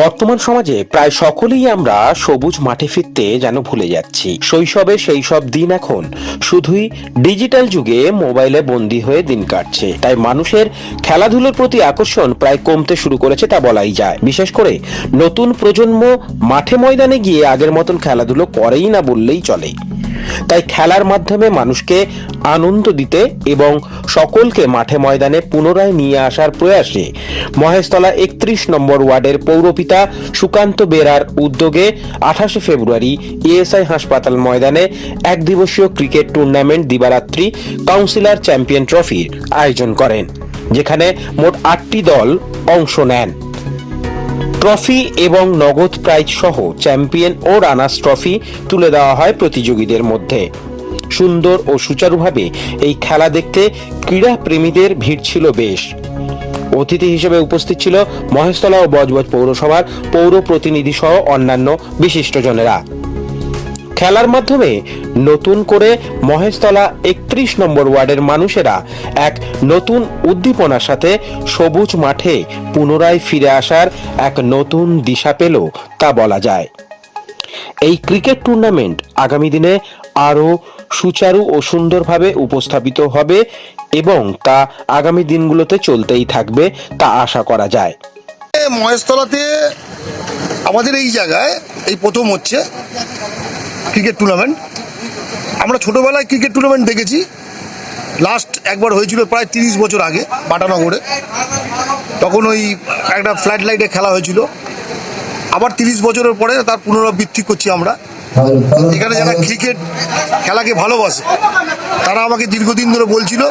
বর্তমান সমাজে প্রায় সকলেই আমরা সবুজ মাঠে ফিরতে যেন ভুলে যাচ্ছি। শৈশবে সেই সব দিন এখন শুধুই ডিজিটাল যুগে মোবাইলে বন্দী হয়ে দিন কাটছে। তাই মানুষের খেলাধুলোর প্রতি আকর্ষণ প্রায় কমতে শুরু করেছে তা বলাই যায়। বিশেষ করে নতুন প্রজন্ম মাঠে ময়দানে গিয়ে আগের মতন খেলাধুলো করেই না বললেই চলে। তাই খেলার মাধ্যমে মানুষকে আনন্দ দিতে এবং সকলকে মাঠে ময়দানে পুনরায় নিয়ে আসার প্রয়াসে মহেশতলা একত্রিশ নম্বর ওয়ার্ডের পৌরপিতা সুকান্ত বেরার উদ্যোগে আঠাশে ফেব্রুয়ারি ইএসআই হাসপাতাল ময়দানে এক দিবসীয় ক্রিকেট টুর্নামেন্ট দিবারাত্রি কাউন্সিলর চ্যাম্পিয়ন ট্রফির আয়োজন করেন, যেখানে মোট আটটি দল অংশ নেন। ট্রফি এবং নগদ প্রাইজ সহ চ্যাম্পিয়ন ও রানার্স ট্রফি তুলে দেওয়া হয় প্রতিযোগীদের মধ্যে। সুন্দর ও সুচারুভাবে এই খেলা দেখতে ক্রীড়া প্রেমীদের ভিড় ছিল বেশ। অতিথি হিসেবে উপস্থিত ছিল মহেশতলা ও বজবজ পৌরসভার পৌর প্রতিনিধি সহ অন্যান্য বিশিষ্টজনেরা খেলার মাধ্যমে নতুন করে মহেশতলা একত্রিশ নম্বর ওয়ার্ডের মানুষেরা এক নতুন উদ্দীপনার সাথে সবুজ মাঠে পুনরায় ফিরে আসার এক নতুন দিশা পেল তা বলা যায়। এই ক্রিকেট টুর্নামেন্ট আগামী দিনে আরও সুচারু ও সুন্দরভাবে উপস্থাপিত হবে এবং তা আগামী দিনগুলোতে চলতেই থাকবে তা আশা করা যায়। মহেশতলাতে আমাদের এই জায়গায় এই প্রথম হচ্ছে। Cricket tournament. আমরা ছোটোবেলায় ক্রিকেট টুর্নামেন্ট দেখেছি। লাস্ট একবার হয়েছিল প্রায় তিরিশ বছর আগে, বাটানগরে। তখন ওই একটা ফ্ল্যাট লাইটে খেলা হয়েছিল। আবার তিরিশ বছরের পরে তার পুনরাবৃত্তি করছি আমরা। এখানে যারা ক্রিকেট খেলাকে ভালোবাসে, তারা আমাকে দীর্ঘদিন ধরে বলছিল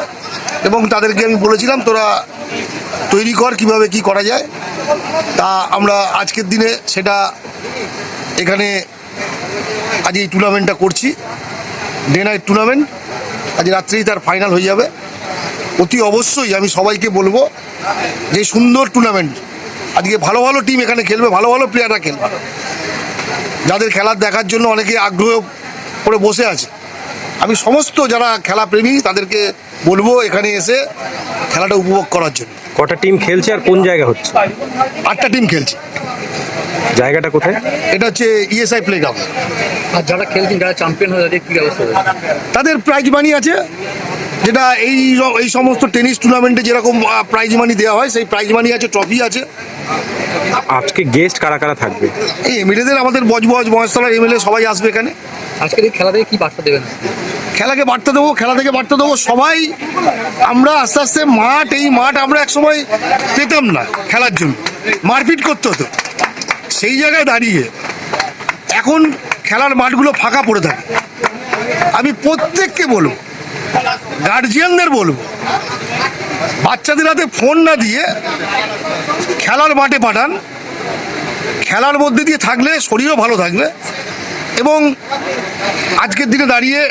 এবং তাদেরকে আমি বলেছিলাম, তোরা তৈরি কর কীভাবে কি করা যায়। তা আমরা আজকের দিনে সেটা এখানে আজ এই টুর্নামেন্টটা করছি। ডে নাইট টুর্নামেন্ট আজ রাত্রেই তার ফাইনাল হয়ে যাবে। অতি অবশ্যই আমি সবাইকে বলব যে সুন্দর টুর্নামেন্ট আজকে ভালো ভালো টিম এখানে খেলবে, ভালো ভালো প্লেয়াররা খেলবে। যাদের খেলার দেখার জন্য অনেকে আগ্রহ করে বসে আছে। আমি সমস্ত যারা খেলা প্রেমী, তাদেরকে বলব এখানে এসে খেলাটা উপভোগ করার জন্য। কটা টিম খেলছে আর কোন জায়গা হচ্ছে? আটটা টিম খেলছে। জায়গাটা কোথায়? এটা হচ্ছে ইএসআই প্লে গ্রাউন্ড আর যারা খেলছেন যারা চ্যাম্পিয়ন হয়ে তাদের কি অবস্থা? হবে তাদের প্রাইজ মানি আছে। যেটা এই এই সমস্ত টেনিস টুর্নামেন্টে যেরকম প্রাইজ মানি দেওয়া হয় সেই প্রাইজ মানি আছে ট্রফি আছে। আজকে গেস্ট কারা কারা থাকবে? এই এমএলএদের আমাদের বজবজ মহেশতলার এমএলএ সবাই আসবে এখানে। আজকের এই খেলা থেকে কি বার্তা দেবেন? খেলাকে বার্তা দেবো খেলা থেকে বার্তা দেবো সবাই আমরা আস্তে আস্তে মাঠ, এই মাঠ আমরা একসময় পেতাম না খেলার জন্য। মারপিট করতে হতো। সেই জায়গায় দাঁড়িয়ে এখন খেলার মাঠগুলো ফাঁকা পড়ে থাকে। আমি প্রত্যেককে বলব গার্জিয়ানদের বলব, বাচ্চাদের হাতে ফোন না দিয়ে খেলার মাঠে পাঠান। খেলার মধ্যে দিয়ে থাকলে, শরীরও ভালো থাকবে। এবং আজকের দিনে দাঁড়িয়ে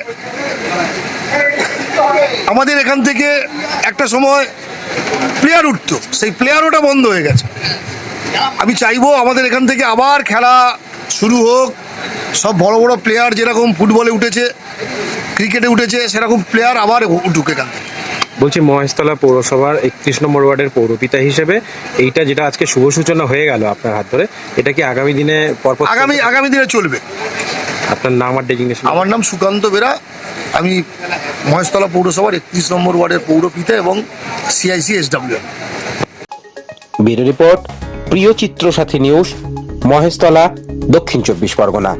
আমাদের এখান থেকে একটা সময় প্লেয়ার উঠতো। সেই প্লেয়ার ওটা বন্ধ হয়ে গেছে। আমি চাইব আমাদের এখান থেকে আবার খেলা শুরু হোক। সব বড় বড় প্লেয়ার যেরকম ফুটবলে উঠেছে ক্রিকেটে উঠেছে সেরকম প্লেয়ার আবার উঠুক এখান থেকে। বলছি মহেশতলা পৌরসভার একত্রিশ নম্বর ওয়ার্ডের পৌরপিতা হিসেবে এইটা যেটা আজকে শুভ সূচনা হয়ে গেল আপনার হাত ধরে এটা কি আগামী দিনে পরপর আগামী আগামী দিনে চলবে। আপনার নাম আর ডেজিগনেশন আমার নাম সুকান্ত বেরা। আমি মহেশতলা পৌরসভার একত্রিশ নম্বর ওয়ার্ডের পৌরপিতা এবং সিআইসি এসডাব্লিউ ব্যুরো রিপোর্ট, প্রিয় চিত্র সাথী নিউজ, মহেশতলা, দক্ষিণ চব্বিশ পরগনা।